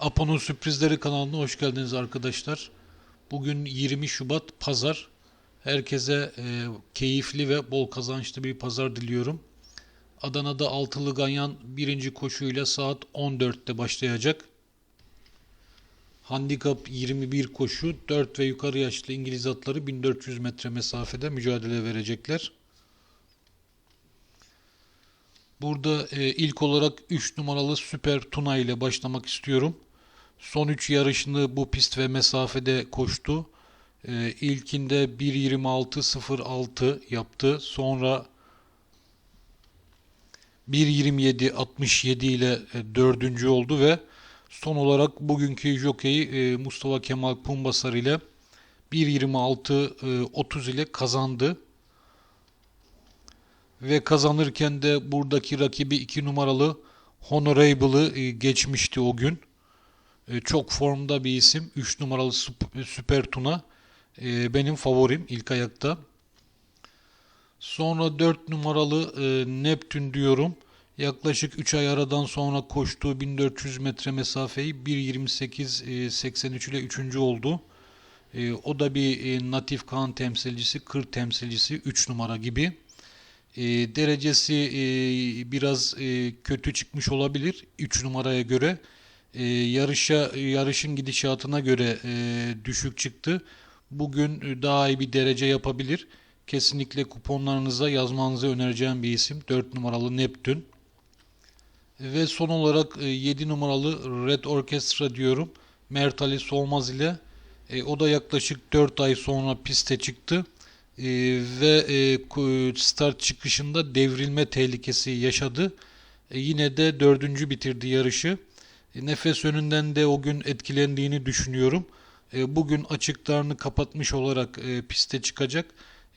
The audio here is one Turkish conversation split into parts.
Apo'nun Sürprizleri kanalına hoş geldiniz arkadaşlar. Bugün 20 Şubat Pazar. Herkese e, keyifli ve bol kazançlı bir pazar diliyorum. Adana'da altılı ganyan birinci koşuyla saat 14'te başlayacak. Handikap 21 koşu 4 ve yukarı yaşlı İngiliz atları 1400 metre mesafede mücadele verecekler. Burada e, ilk olarak 3 numaralı Süper Tuna ile başlamak istiyorum. Son 3 yarışını bu pist ve mesafede koştu. E, ilkinde 1.26.06 yaptı. Sonra 1.27.67 ile e, dördüncü oldu ve son olarak bugünkü jokeyi e, Mustafa Kemal Pumbasar ile 1.26.30 ile kazandı ve kazanırken de buradaki rakibi 2 numaralı Honorable'ı e, geçmişti o gün. E, Çok formda bir isim. 3 numaralı Süper Tuna e, benim favorim ilk ayakta. Sonra 4 numaralı e, Neptün diyorum. Yaklaşık 3 ay aradan sonra koştuğu 1400 metre mesafeyi 1.28.83 ile 3. oldu. E, O da bir e, Natif Kaan temsilcisi, Kır temsilcisi 3 numara gibi. E, derecesi e, biraz e, kötü çıkmış olabilir 3 numaraya göre. E, yarışa yarışın gidişatına göre e, düşük çıktı. Bugün e, daha iyi bir derece yapabilir. Kesinlikle kuponlarınıza yazmanızı önereceğim bir isim 4 numaralı Neptün. Ve son olarak 7 numaralı Red Orchestra diyorum. Mert Ali Solmaz ile. E, o da yaklaşık 4 ay sonra piste çıktı. E, ve e, start çıkışında devrilme tehlikesi yaşadı. E, yine de dördüncü bitirdi yarışı. E, nefes önünden de o gün etkilendiğini düşünüyorum. E, bugün açıklarını kapatmış olarak e, piste çıkacak.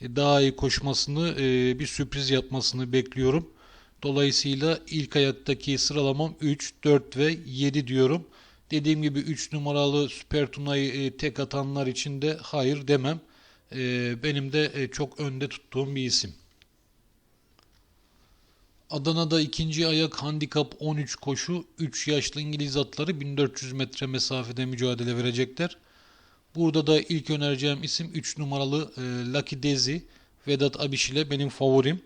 Daha iyi koşmasını, bir sürpriz yapmasını bekliyorum. Dolayısıyla ilk ayaktaki sıralamam 3, 4 ve 7 diyorum. Dediğim gibi 3 numaralı Süper Tuna'yı tek atanlar için de hayır demem. Benim de çok önde tuttuğum bir isim. Adana'da ikinci ayak handikap 13 koşu 3 yaşlı İngiliz atları 1400 metre mesafede mücadele verecekler. Burada da ilk önereceğim isim 3 numaralı e, Lucky Daisy Vedat Abiş ile benim favorim.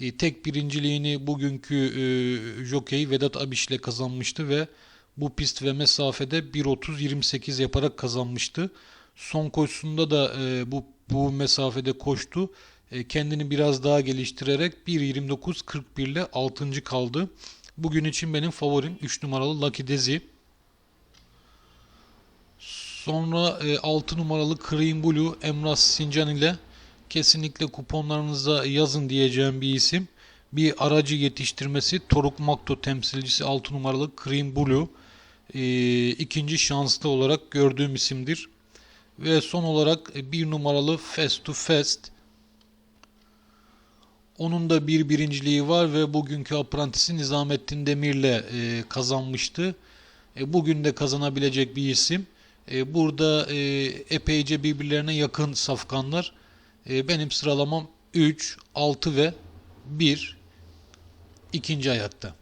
E, tek birinciliğini bugünkü e, jockey Vedat Abiş ile kazanmıştı ve bu pist ve mesafede 1.30-28 yaparak kazanmıştı. Son koşusunda da e, bu bu mesafede koştu. E, kendini biraz daha geliştirerek 1.29.41 ile 6. kaldı. Bugün için benim favorim 3 numaralı Lucky Daisy. Sonra e, 6 numaralı Cream Blue Emrah Sincan ile kesinlikle kuponlarınıza yazın diyeceğim bir isim. Bir aracı yetiştirmesi Toruk Makto temsilcisi 6 numaralı Cream Blue. E, ikinci şanslı olarak gördüğüm isimdir. Ve son olarak e, bir numaralı Fast to Fast. Onun da bir birinciliği var ve bugünkü aprantisi Nizamettin Demir'le e, kazanmıştı. E, bugün de kazanabilecek bir isim. E, burada e, epeyce birbirlerine yakın safkanlar. E, benim sıralamam 3, 6 ve 1 ikinci ayakta.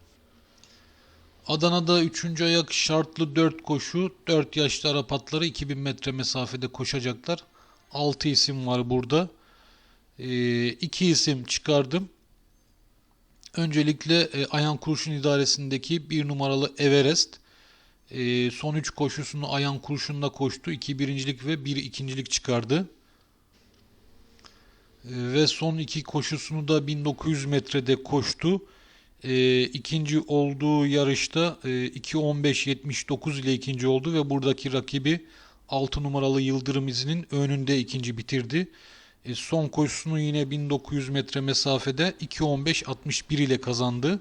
Adana'da 3. ayak şartlı 4 koşu. 4 yaşlı Arap atları 2000 metre mesafede koşacaklar. 6 isim var burada. 2 isim çıkardım. Öncelikle e, Ayhan Kurşun idaresindeki 1 numaralı Everest. E, son 3 koşusunu Ayhan Kurşun'la koştu. 2 birincilik ve 1 ikincilik çıkardı. E, ve son 2 koşusunu da 1900 metrede koştu. E, ikinci olduğu yarışta e, 2.15.79 ile ikinci oldu ve buradaki rakibi 6 numaralı Yıldırım izinin önünde ikinci bitirdi. E, son koşusunu yine 1900 metre mesafede 2.15.61 ile kazandı.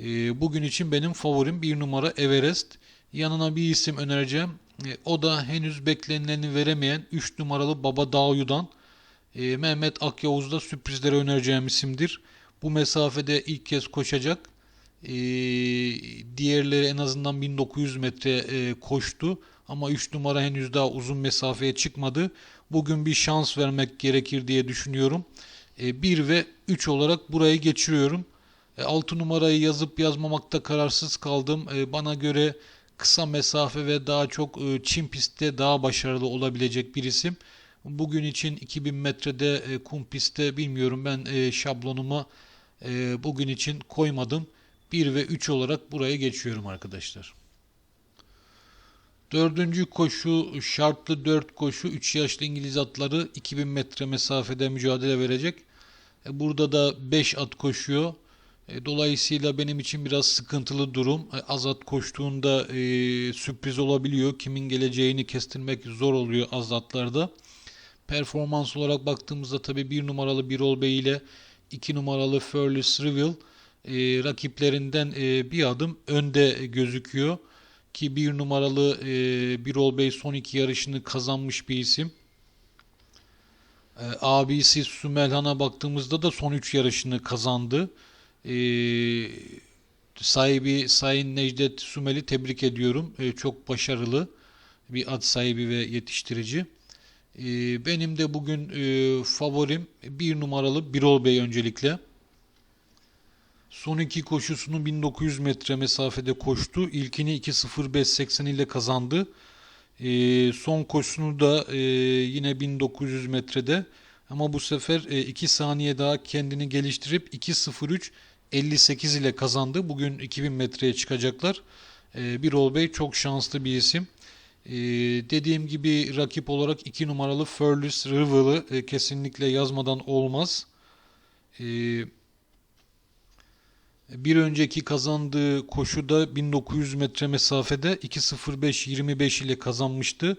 E, bugün için benim favorim bir numara Everest. Yanına bir isim önereceğim. E, o da henüz beklenileni veremeyen 3 numaralı Baba Dağyu'dan e, Mehmet Akyavuz'da sürprizlere önereceğim isimdir. Bu mesafede ilk kez koşacak. E, diğerleri en azından 1900 metre e, koştu. Ama 3 numara henüz daha uzun mesafeye çıkmadı. Bugün bir şans vermek gerekir diye düşünüyorum. 1 ve 3 olarak burayı geçiriyorum. 6 numarayı yazıp yazmamakta kararsız kaldım. E, Bana göre kısa mesafe ve daha çok e, çim pistte daha başarılı olabilecek bir isim. Bugün için 2000 metrede e, kum pistte bilmiyorum ben e, şablonuma e, bugün için koymadım. 1 ve 3 olarak buraya geçiyorum arkadaşlar. Dördüncü koşu şartlı 4 koşu 3 yaşlı İngiliz atları 2000 metre mesafede mücadele verecek. E, Burada da 5 at koşuyor. E, Dolayısıyla benim için biraz sıkıntılı durum. E, Az at koştuğunda sürpriz olabiliyor. Kimin geleceğini kestirmek zor oluyor az atlarda. Performans olarak baktığımızda tabii 1 numaralı Birol Bey ile 2 numaralı Furless Reveal e, rakiplerinden e, bir adım önde gözüküyor. Ki 1 numaralı e, Birol Bey son iki yarışını kazanmış bir isim. E, abisi Sümelhan'a baktığımızda da son 3 yarışını kazandı. E, sahibi Sayın Necdet Sümel'i tebrik ediyorum. E, çok başarılı bir at sahibi ve yetiştirici. E, benim de bugün e, favorim 1 numaralı Birol Bey öncelikle. Son iki koşusunu 1900 metre mesafede koştu. İlkini 2.05.80 ile kazandı. Ee, son koşusunu da e, yine 1900 metrede ama bu sefer 2 saniye daha kendini geliştirip 2.03.58 ile kazandı. Bugün 2000 metreye çıkacaklar. Ee, Birol Bey çok şanslı bir isim. Ee, dediğim gibi rakip olarak 2 numaralı Furless Rival'ı e, kesinlikle yazmadan olmaz. Ee, bir önceki kazandığı koşuda 1900 metre mesafede 2.05.25 ile kazanmıştı.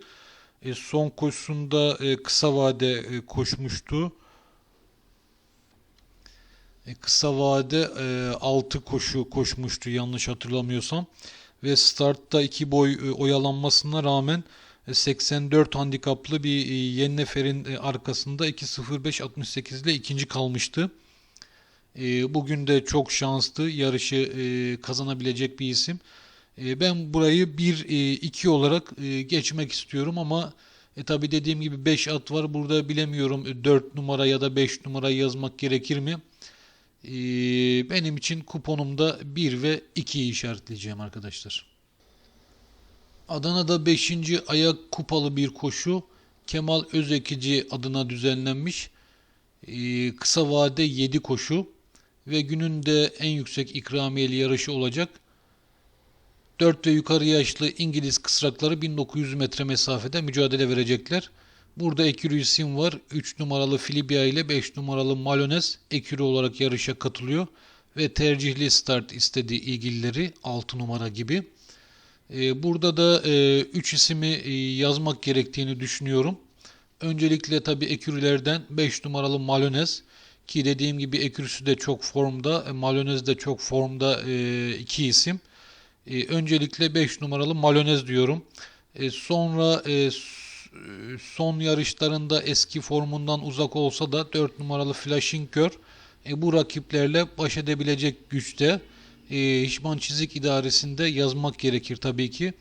E, son koşusunda e, kısa vade e, koşmuştu. E, kısa vade e, 6 koşu koşmuştu yanlış hatırlamıyorsam. Ve startta 2 boy e, oyalanmasına rağmen e, 84 handikaplı bir e, Yennefer'in e, arkasında 2.05.68 ile ikinci kalmıştı. E, bugün de çok şanslı yarışı e, kazanabilecek bir isim. E, ben burayı 1-2 olarak e, geçmek istiyorum ama e, tabi dediğim gibi 5 at var. Burada bilemiyorum e, 4 numara ya da 5 numara yazmak gerekir mi? E, benim için kuponumda 1 ve 2'yi işaretleyeceğim arkadaşlar. Adana'da 5. ayak kupalı bir koşu Kemal Özekici adına düzenlenmiş. E, kısa vade 7 koşu ve günün de en yüksek ikramiyeli yarışı olacak. 4 ve yukarı yaşlı İngiliz kısrakları 1900 metre mesafede mücadele verecekler. Burada ekürü isim var. 3 numaralı Filibia ile 5 numaralı Malones ekürü olarak yarışa katılıyor. Ve tercihli start istediği ilgilileri 6 numara gibi. Ee, burada da 3 e, isimi e, yazmak gerektiğini düşünüyorum. Öncelikle tabi ekürülerden 5 numaralı Malones ki dediğim gibi ekürüsü de çok formda, e, Malonez de çok formda iki isim. Öncelikle 5 numaralı Malonez diyorum. Sonra son yarışlarında eski formundan uzak olsa da 4 numaralı Flashing Girl bu rakiplerle baş edebilecek güçte. Hişman Çizik idaresinde yazmak gerekir tabii ki.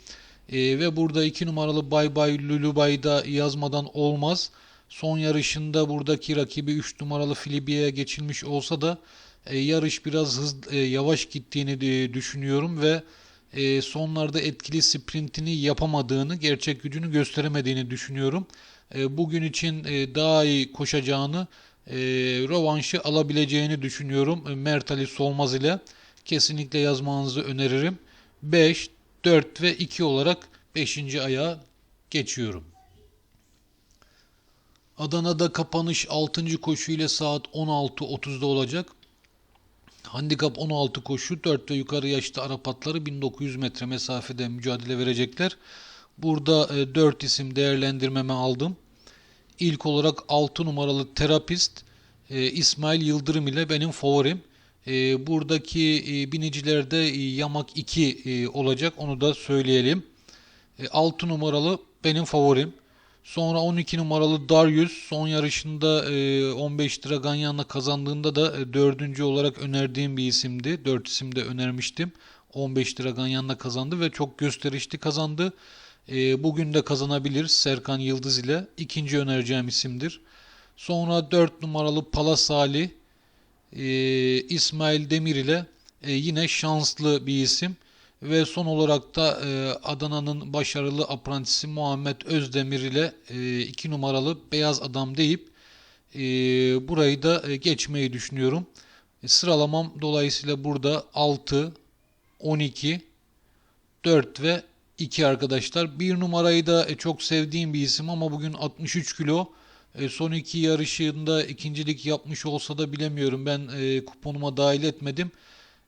Ve burada 2 numaralı Bay Bay Lulubay'da yazmadan olmaz. Son yarışında buradaki rakibi 3 numaralı Filibia'ya geçilmiş olsa da e, yarış biraz hız e, yavaş gittiğini de düşünüyorum ve e, sonlarda etkili sprintini yapamadığını, gerçek gücünü gösteremediğini düşünüyorum. E, bugün için e, daha iyi koşacağını, e, rovanşı alabileceğini düşünüyorum. E, Mert Ali Solmaz ile kesinlikle yazmanızı öneririm. 5, 4 ve 2 olarak 5. ayağa geçiyorum. Adana'da kapanış 6. koşu ile saat 16.30'da olacak. Handikap 16 koşu 4 ve yukarı yaşta Arap atları 1900 metre mesafede mücadele verecekler. Burada 4 e, isim değerlendirmeme aldım. İlk olarak 6 numaralı terapist e, İsmail Yıldırım ile benim favorim. E, buradaki binicilerde yamak 2 olacak onu da söyleyelim. 6 numaralı benim favorim. Sonra 12 numaralı Darius son yarışında 15 lira Ganyan'la kazandığında da 4. olarak önerdiğim bir isimdi. 4 isim de önermiştim. 15 lira Ganyan'la kazandı ve çok gösterişli kazandı. Bugün de kazanabilir Serkan Yıldız ile. ikinci önereceğim isimdir. Sonra 4 numaralı Palasali İsmail Demir ile yine şanslı bir isim. Ve son olarak da e, Adana'nın başarılı aprantisi Muhammed Özdemir ile 2 numaralı Beyaz Adam deyip e, burayı da e, geçmeyi düşünüyorum. E, sıralamam dolayısıyla burada 6, 12, 4 ve 2 arkadaşlar. Bir numarayı da e, çok sevdiğim bir isim ama bugün 63 kilo. E, son iki yarışında ikincilik yapmış olsa da bilemiyorum. Ben e, kuponuma dahil etmedim.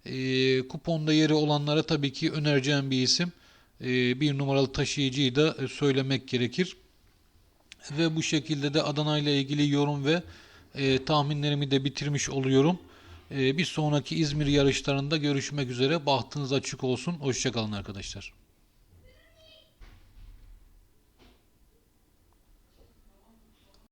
E, kuponda yeri olanlara tabii ki önereceğim bir isim. E, bir numaralı taşıyıcıyı da e, söylemek gerekir. Ve bu şekilde de Adana ile ilgili yorum ve e, tahminlerimi de bitirmiş oluyorum. E, bir sonraki İzmir yarışlarında görüşmek üzere. Bahtınız açık olsun. Hoşçakalın arkadaşlar.